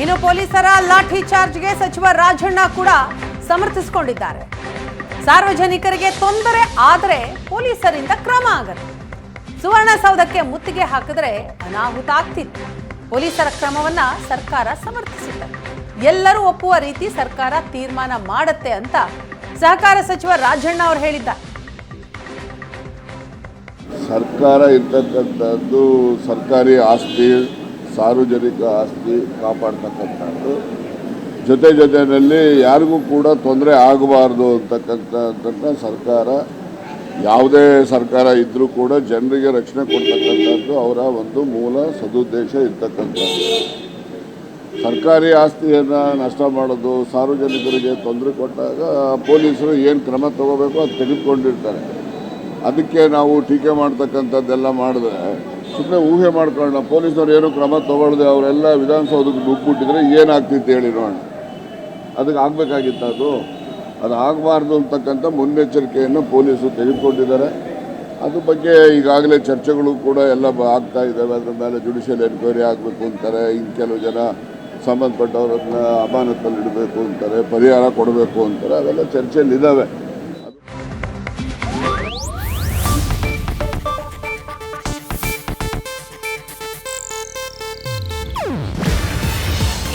ಇನ್ನು ಪೊಲೀಸರ ಲಾಠಿ ಚಾರ್ಜ್ಗೆ ಸಚಿವ ರಾಜಣ್ಣ ಕೂಡ ಸಮರ್ಥಿಸಿಕೊಂಡಿದ್ದಾರೆ. ಸಾರ್ವಜನಿಕರಿಗೆ ತೊಂದರೆ ಆದರೆ ಪೊಲೀಸರಿಂದ ಕ್ರಮ ಆಗತ್ತೆ ಸುವರ್ಣಸೌಧಕ್ಕೆ ಮುತ್ತಿಗೆ ಹಾಕಿದ್ರೆ ಅನಾಹುತ ಆಗ್ತಿತ್ತು. ಪೊಲೀಸರ ಕ್ರಮವನ್ನ ಸರ್ಕಾರ ಸಮರ್ಥಿಸುತ್ತೆ ಎಲ್ಲರೂ ಒಪ್ಪುವ ರೀತಿ ಸರ್ಕಾರ ತೀರ್ಮಾನ ಮಾಡುತ್ತೆ ಅಂತ ಸಹಕಾರ ಸಚಿವ ರಾಜಣ್ಣ ಅವರು ಹೇಳಿದ್ದಾರೆ. ಸರ್ಕಾರ ಇರ್ತಕ್ಕಂಥದ್ದು ಸರ್ಕಾರಿ ಆಸ್ತಿ ಸಾರ್ವಜನಿಕ ಆಸ್ತಿ ಕಾಪಾಡ್ತಕ್ಕಂಥದ್ದು. ಜೊತೆ ಜೊತೆಯಲ್ಲಿ ಯಾರಿಗೂ ಕೂಡ ತೊಂದರೆ ಆಗಬಾರ್ದು ಅಂತಕ್ಕಂಥದ್ದನ್ನು ಸರ್ಕಾರ, ಯಾವುದೇ ಸರ್ಕಾರ ಇದ್ದರೂ ಕೂಡ ಜನರಿಗೆ ರಕ್ಷಣೆ ಕೊಡ್ತಕ್ಕಂಥದ್ದು ಅವರ ಒಂದು ಮೂಲ ಸದುದ್ದೇಶ ಇರ್ತಕ್ಕಂಥದ್ದು. ಸರ್ಕಾರಿ ಆಸ್ತಿಯನ್ನು ನಷ್ಟ ಮಾಡೋದು, ಸಾರ್ವಜನಿಕರಿಗೆ ತೊಂದರೆ ಕೊಟ್ಟಾಗ ಪೊಲೀಸರು ಏನು ಕ್ರಮ ತಗೋಬೇಕು ಅದು ತೆಗೆದುಕೊಂಡಿರ್ತಾರೆ. ಅದಕ್ಕೆ ನಾವು ಟೀಕೆ ಮಾಡ್ತಕ್ಕಂಥದ್ದೆಲ್ಲ ಮಾಡಿದ್ರೆ ಸುಮ್ಮನೆ ಊಹೆ ಮಾಡ್ಕೊಳ್ಳೋಣ. ಪೊಲೀಸರು ಏನು ಕ್ರಮ ತಗೊಳ್ಳದೆ ಅವರೆಲ್ಲ ವಿಧಾನಸೌಧಕ್ಕೆ ನುಗ್ಗಿಬಿಟ್ಟಿದ್ರೆ ಏನಾಗ್ತಿತ್ತು ಹೇಳಿ ನೋಡೋಣ. ಅದಕ್ಕೆ ಆಗಬೇಕಾಗಿತ್ತು ಅದು. ಅದು ಆಗಬಾರ್ದು ಅಂತಕ್ಕಂಥ ಮುನ್ನೆಚ್ಚರಿಕೆಯನ್ನು ಪೊಲೀಸರು ತೆಗೆದುಕೊಂಡಿದ್ದಾರೆ. ಅದ್ರ ಬಗ್ಗೆ ಈಗಾಗಲೇ ಚರ್ಚೆಗಳು ಕೂಡ ಎಲ್ಲ ಆಗ್ತಾ ಇದ್ದಾವೆ. ಅದ್ರ ಮೇಲೆ ಜುಡಿಷಿಯಲ್ ಎನ್ಕ್ವೈರಿ ಆಗಬೇಕು ಅಂತಾರೆ. ಇನ್ನು ಕೆಲವು ಜನ ಸಂಬಂಧಪಟ್ಟವರನ್ನ ಅಮಾನತಲ್ಲಿ ಇಡಬೇಕು ಅಂತಾರೆ. ಪರಿಹಾರ ಕೊಡಬೇಕು ಅಂತಾರೆ. ಅವೆಲ್ಲ ಚರ್ಚೆಯಲ್ಲಿ